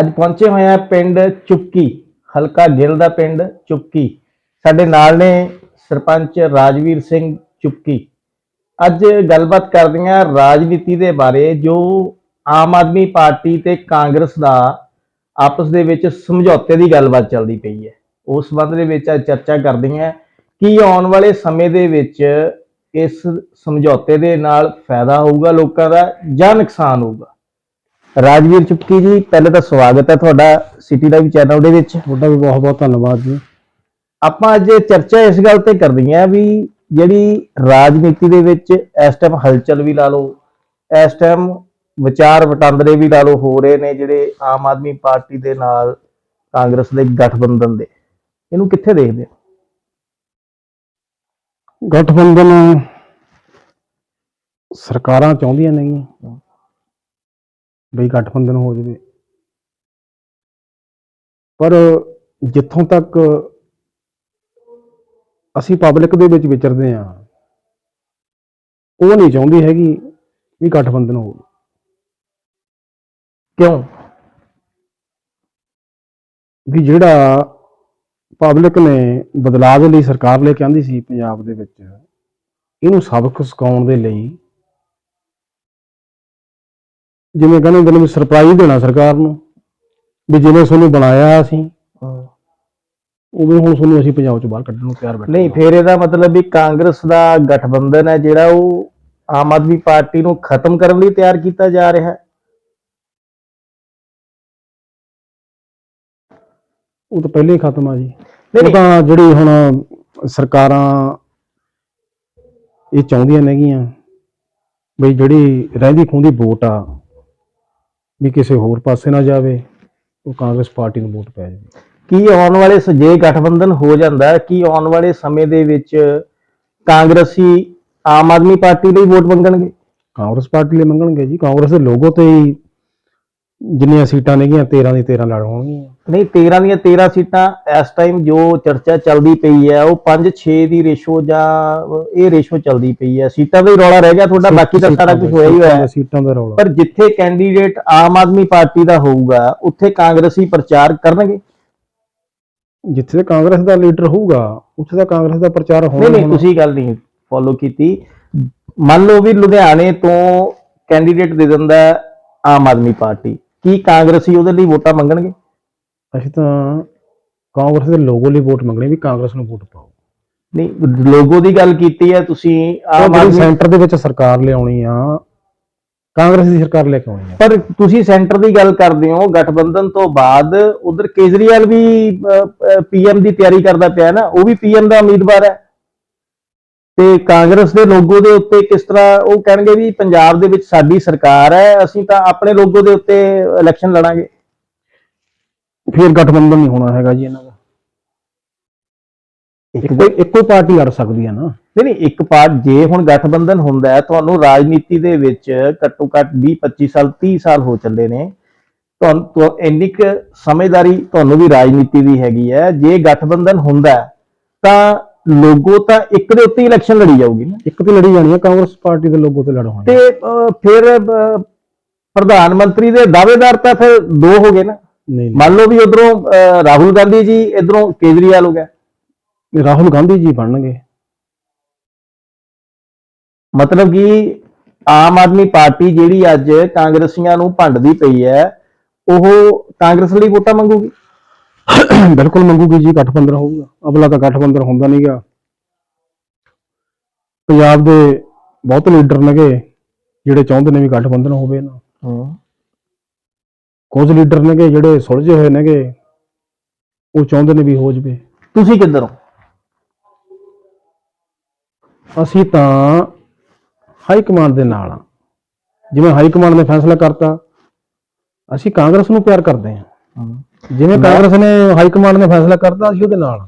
ਅੱਜ ਪਹੁੰਚੇ ਹੋਏ ਆ ਪਿੰਡ ਚੁੱਕੀ, ਹਲਕਾ ਗਿੱਲ ਦਾ ਪਿੰਡ ਚੁੱਕੀ। ਸਾਡੇ ਨਾਲ ਨੇ ਸਰਪੰਚ ਰਾਜਵੀਰ ਸਿੰਘ ਚੁੱਕੀ। ਅੱਜ ਗੱਲਬਾਤ ਕਰਦੇ ਹਾਂ ਰਾਜਨੀਤੀ ਦੇ ਬਾਰੇ, ਜੋ ਆਮ ਆਦਮੀ ਪਾਰਟੀ ਤੇ ਕਾਂਗਰਸ ਦਾ ਆਪਸ ਦੇ ਵਿੱਚ ਸਮਝੌਤੇ ਦੀ ਗੱਲਬਾਤ ਚੱਲਦੀ ਪਈ ਹੈ। ਉਸ ਸੰਬੰਧ ਦੇ ਵਿੱਚ ਅੱਜ ਚਰਚਾ ਕਰਦੇ ਹਾਂ ਕਿ ਆਉਣ ਵਾਲੇ ਸਮੇਂ ਦੇ ਵਿੱਚ ਇਸ ਸਮਝੌਤੇ ਦੇ ਨਾਲ ਫਾਇਦਾ ਹੋਊਗਾ ਲੋਕਾਂ ਦਾ ਜਾਂ ਨੁਕਸਾਨ ਹੋਊਗਾ। ਰਾਜਵੀਰ ਚੁੱਕੀ ਜੀ ਪਹਿਲੇ ਤਾਂ ਸਵਾਗਤ ਹੈ ਤੁਹਾਡਾ ਸਿਟੀ ਲਾਈਵ ਚੈਨਲ ਦੇ ਵਿੱਚ। ਤੁਹਾਡਾ ਵੀ ਬਹੁਤ ਬਹੁਤ ਧੰਨਵਾਦ ਜੀ। ਆਪਾਂ ਅੱਜ ਚਰਚਾ ਇਸ ਗੱਲ ਤੇ ਕਰਦੀ ਆਂ ਵੀ ਜਿਹੜੀ ਰਾਜਨੀਤੀ ਦੇ ਵਿੱਚ ਇਸ ਟਾਈਮ ਹਲਚਲ ਵੀ ਲਾ ਲਓ ਇਸ ਟਾਈਮ ਵਿਚਾਰ ਵਟਾਂਦਰੇ ਵੀ ਲਾ ਲਓ ਹੋ ਰਹੇ ਨੇ ਜਿਹੜੇ ਆਮ ਆਦਮੀ ਪਾਰਟੀ ਦੇ ਨਾਲ ਕਾਂਗਰਸ ਦੇ ਗਠਬੰਧਨ ਦੇ। ਇਹਨੂੰ ਕਿੱਥੇ ਦੇਖਦੇ ਹੋ? ਗਠਬੰਧਨ ਸਰਕਾਰਾਂ ਚਾਹੁੰਦੀਆਂ ਨਹੀਂ ਬਈ ਗਠਬੰਧਨ ਹੋ ਜਾਵੇ। ਪਰ ਜਿੱਥੋਂ ਤੱਕ ਅਸੀਂ ਪਬਲਿਕ ਦੇ ਵਿੱਚ ਵਿਚਰਦੇ ਆ ਉਹ ਨਹੀਂ ਚਾਹੁੰਦੀ ਹੈਗੀ ਵੀ ਗਠਬੰਧਨ ਹੋਵੇ। ਕਿਉਂ? ਵੀ ਜਿਹੜਾ ਪਬਲਿਕ ਨੇ ਬਦਲਾਅ ਦੇ ਲਈ ਸਰਕਾਰ ਲੈ ਕੇ ਆਂਦੀ ਸੀ ਪੰਜਾਬ ਦੇ ਵਿੱਚ, ਇਹਨੂੰ ਸਬਕ ਸਿਖਾਉਣ ਦੇ ਲਈ ਜਿਵੇਂ ਕਹਿੰਦੇ ਹੁੰਦੇ ਨੇ ਵੀ ਸਰਪ੍ਰਾਈਜ਼ ਦੇਣਾ ਸਰਕਾਰ ਨੂੰ ਵੀ ਜਿਵੇਂ ਤੁਹਾਨੂੰ ਬਣਾਇਆ ਅਸੀਂ ਉਵੇਂ ਹੁਣ ਤੁਹਾਨੂੰ ਅਸੀਂ ਪੰਜਾਬ ਚੋਂ ਬਾਹਰ ਕੱਢਣ ਨੂੰ ਤਿਆਰ ਬੈਠੇ ਨਹੀਂ। ਫਿਰ ਇਹਦਾ ਮਤਲਬ ਵੀ ਕਾਂਗਰਸ ਦਾ ਗਠਬੰਧਨ ਹੈ ਜਿਹੜਾ ਉਹ ਆਮ ਆਦਮੀ ਪਾਰਟੀ ਨੂੰ ਖਤਮ ਕਰਨ ਲਈ ਤਿਆਰ ਕੀਤਾ ਜਾ ਰਿਹਾ ਹੈ। ਉਹ ਤਾਂ ਪਹਿਲੇ ਹੀ ਖਤਮ ਆ ਜੀ। ਉਹ ਤਾਂ ਜਿਹੜੀ ਹੁਣ ਸਰਕਾਰਾਂ ਇਹ ਚਾਹੁੰਦੀਆਂ ਨੇਗੀਆਂ ਬਈ ਜਿਹੜੀ ਰਹਿੰਦੀ ਖੂੰਦੀ ਵੋਟ ਆ ਵੀ ਕਿਸੇ ਹੋਰ ਪਾਸੇ ਨਾ ਜਾਵੇ ਉਹ ਕਾਂਗਰਸ ਪਾਰਟੀ ਨੂੰ ਵੋਟ ਪੈ ਜਾਵੇ। ਕੀ ਆਉਣ ਵਾਲੇ ਜੇ ਗਠਬੰਧਨ ਹੋ ਜਾਂਦਾ ਕੀ ਆਉਣ ਵਾਲੇ ਸਮੇਂ ਦੇ ਵਿੱਚ ਕਾਂਗਰਸੀ ਆਮ ਆਦਮੀ ਪਾਰਟੀ ਲਈ ਵੋਟ ਮੰਗਣਗੇ? ਕਾਂਗਰਸ ਪਾਰਟੀ ਲਈ ਮੰਗਣਗੇ ਜੀ। ਕਾਂਗਰਸ ਦੇ ਲੋਗੋ ਤੇ ਹੀ ਜਿੰਨੀਆਂ ਸੀਟਾਂ ਨੇਗੀਆਂ 13 ਦੀ 13 ਲੜ ਹੋਣਗੀਆਂ। ਨਹੀਂ 13 ਦੀਆਂ 13 ਸੀਟਾਂ ਇਸ ਟਾਈਮ ਜੋ ਚਰਚਾ ਚੱਲਦੀ ਪਈ ਹੈ ਉਹ 5-6 ਦੀ ਰੇਸ਼ੋ ਜਾਂ ਇਹ ਰੇਸ਼ੋ ਚੱਲਦੀ ਪਈ ਹੈ। ਸੀਟਾਂ ਦਾ ਹੀ ਰੌਲਾ ਰਹਿ ਗਿਆ ਤੁਹਾਡਾ ਬਾਕੀ ਤਾਂ ਸਾਰਾ ਕੁਝ ਹੋਇਆ ਹੀ ਹੋਇਆ ਹੈ। ਸੀਟਾਂ ਦਾ ਰੌਲਾ। ਪਰ ਜਿੱਥੇ ਕੈਂਡੀਡੇਟ ਆਮ ਆਦਮੀ ਪਾਰਟੀ ਦਾ ਹੋਊਗਾ ਉੱਥੇ ਕਾਂਗਰਸੀ ਪ੍ਰਚਾਰ ਕਰਨਗੇ। ਜਿੱਥੇ ਕਾਂਗਰਸ ਦਾ ਲੀਡਰ ਹੋਊਗਾ ਉੱਥੇ ਤਾਂ ਕਾਂਗਰਸ ਦਾ ਪ੍ਰਚਾਰ ਹੋਣਾ ਨਹੀਂ ਨਹੀਂ। ਤੁਸੀਂ ਗੱਲ ਨਹੀਂ ਫੋਲੋ ਕੀਤੀ। ਮੰਨ ਲਓ ਵੀ ਲੁਧਿਆਣੇ ਤੋਂ ਕੈਂਡੀਡੇਟ ਦੇ ਦਿੰਦਾ ਆਮ ਆਦਮੀ ਪਾਰਟੀ। ਕੀ ਕਾਂਗਰਸੀ ਉਹਦੇ ਲਈ ਵੋਟਾਂ ਮੰਗਣਗੇ? ਅਸੀਂ ਤਾਂ ਕਾਂਗਰਸ ਦੇ ਲੋਗੋ ਲਈ ਵੋਟ ਮੰਗਣੀ ਵੀ ਕਾਂਗਰਸ ਨੂੰ ਵੋਟ ਪਾਓ। ਨਹੀਂ ਲੋਗੋ ਦੀ ਗੱਲ ਕੀਤੀ ਹੈ ਤੁਸੀਂ ਆਮ ਆਦਮੀ ਸੈਂਟਰ ਦੇ ਵਿੱਚ ਸਰਕਾਰ ਲਿਆਉਣੀ ਆ ਕਾਂਗਰਸ ਦੀ ਸਰਕਾਰ ਲੈ ਕੇ ਆਉਣੀ ਆ। ਪਰ ਤੁਸੀਂ ਸੈਂਟਰ ਦੀ ਗੱਲ ਕਰਦੇ ਹੋ ਗਠਬੰਧਨ ਤੋਂ ਬਾਅਦ ਉਧਰ ਕੇਜਰੀਵਾਲ ਵੀ ਪੀਐਮ ਦੀ ਤਿਆਰੀ ਕਰਦਾ ਪਿਆ ਨਾ ਉਹ ਵੀ ਪੀਐਮ ਦਾ ਉਮੀਦਵਾਰ ਹੈ। ਤੇ ਕਾਂਗਰਸ ਦੇ ਲੋਗੋ ਦੇ ਉੱਤੇ ਕਿਸ ਤਰ੍ਹਾਂ ਉਹ ਕਹਿਣਗੇ ਵੀ ਪੰਜਾਬ ਦੇ ਵਿੱਚ ਸਾਡੀ ਸਰਕਾਰ ਹੈ ਅਸੀਂ ਤਾਂ ਆਪਣੇ ਲੋਗੋ ਦੇ ਉੱਤੇ ਇਲੈਕਸ਼ਨ ਲੜਾਂਗੇ। ਫਿਰ ਗਠਬੰਧਨ ਨਹੀਂ ਹੋਣਾ ਹੈਗਾ ਜੀ ਇਹਨਾਂ ਦਾ। ਇੱਕੋ ਇੱਕੋ ਪਾਰਟੀ ਲੜ ਸਕਦੀ ਆ ਨਾ। ਨਹੀਂ ਨਹੀਂ ਇੱਕ ਪਾਰਟ ਜੇ ਹੁਣ ਗਠਬੰਧਨ ਹੁੰਦਾ ਹੈ ਤੁਹਾਨੂੰ ਰਾਜਨੀਤੀ ਦੇ ਵਿੱਚ ਘੱਟੋ ਘੱਟ 20 25 ਸਾਲ 30 ਸਾਲ ਹੋ ਚੱਲੇ ਨੇ। ਤੁਹਾਨੂੰ ਤੁਹਾ- ਇੰਨੀ ਕੁ ਸਮਝਦਾਰੀ ਤੁਹਾਨੂੰ ਵੀ ਰਾਜਨੀਤੀ ਦੀ ਹੈਗੀ ਹੈ। ਜੇ ਗਠਬੰਧਨ ਹੁੰਦਾ ਹੈ, ਤਾਂ ਲੋਗੋ ਤਾਂ ਇੱਕ ਦੇ ਉੱਤੇ ਇਲੈਕਸ਼ਨ ਲੜੀ ਜਾਊਗੀ ਨਾ। ਇੱਕ ਤੇ ਲੜੀ ਜਾਣੀ ਆ ਕਾਂਗਰਸ ਪਾਰਟੀ ਦੇ ਲੋਗੋ ਤੇ ਲੜ ਹੋਣੀ ਤੇ ਅਹ, ਫਿਰ ਅਹ, ਪ੍ਰਧਾਨ ਮੰਤਰੀ ਦੇ ਦਾਅਵੇਦਾਰ ਤਾਂ ਫਿਰ ਦੋ ਹੋ ਗਏ ਨਾ। ਨਹੀਂ ਮੰਨ ਲਓ ਵੀ ਉਧਰੋਂ ਰਾਹੁਲ ਗਾਂਧੀ ਜੀ ਇਧਰੋਂ ਕੇਜਰੀਵਾਲ ਹੋ ਗਿਆ। ਨਹੀਂ ਰਾਹੁਲ ਗਾਂਧੀ ਜੀ ਬਣਨਗੇ। ਮਤਲਬ ਕਿ ਆਮ ਆਦਮੀ ਪਾਰਟੀ ਜਿਹੜੀ ਅੱਜ ਕਾਂਗਰਸੀਆਂ ਨੂੰ ਭੰਡਦੀ ਪਈ ਹੈ ਉਹ ਕਾਂਗਰਸ ਲਈ ਵੋਟਾਂ ਮੰਗੂਗੀ। ਬਿਲਕੁਲ ਮੰਗੂਗੀ ਜੀ ਗਠਬੰਧਨ ਹੋਊਗਾ। ਅਬਲਾ ਤਾਂ ਗਠਬੰਧਨ ਹੁੰਦਾ ਨਹੀਂਗਾ ਪੰਜਾਬ ਦੇ ਬਹੁਤ ਲੀਡਰ ਨੇਗੇ ਜਿਹੜੇ ਚਾਹੁੰਦੇ ਨੇ ਵੀ ਗਠਬੰਧਨ ਹੋਵੇ ਨਾ। ਕੁਝ ਲੀਡਰ ਨੇਗੇ ਜਿਹੜੇ ਸੁਲਝੇ ਹੋਏ ਨੇਗੇ ਉਹ ਚਾਹੁੰਦੇ ਨੇ ਵੀ ਹੋ ਜਵੇ। ਤੁਸੀਂ ਕਿੱਧਰ ਹੋ? ਅਸੀਂ ਤਾਂ ਹਾਈ ਕਮਾਂਡ ਦੇ ਨਾਲ ਆ ਜਿਵੇਂ ਹਾਈ ਕਮਾਂਡ ਨੇ ਫੈਸਲਾ ਕਰਤਾ ਅਸੀਂ ਕਾਂਗਰਸ ਨੂੰ ਪਿਆਰ ਕਰਦੇ ਹਾਂ। ਜਿਵੇਂ ਕਾਂਗਰਸ ਨੇ ਹਾਈ ਕਮਾਂਡ ਨੇ ਫੈਸਲਾ ਕਰਤਾ ਅਸੀਂ ਉਹਦੇ ਨਾਲ।